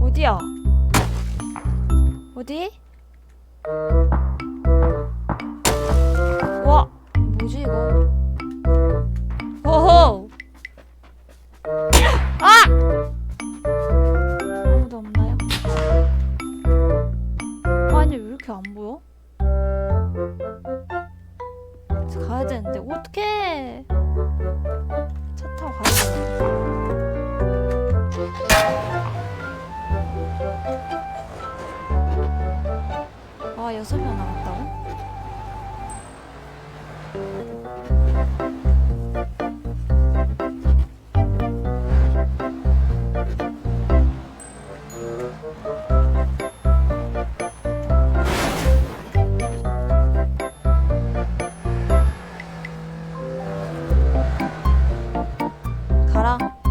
어디야? 어디? 와, 뭐지 이거? 오호! 아! 아무도 없나요? 아니 왜 이렇게 안 보여? 저 가야 되는데 어떡해? 기사가 여섯 명 남았다고? 가라.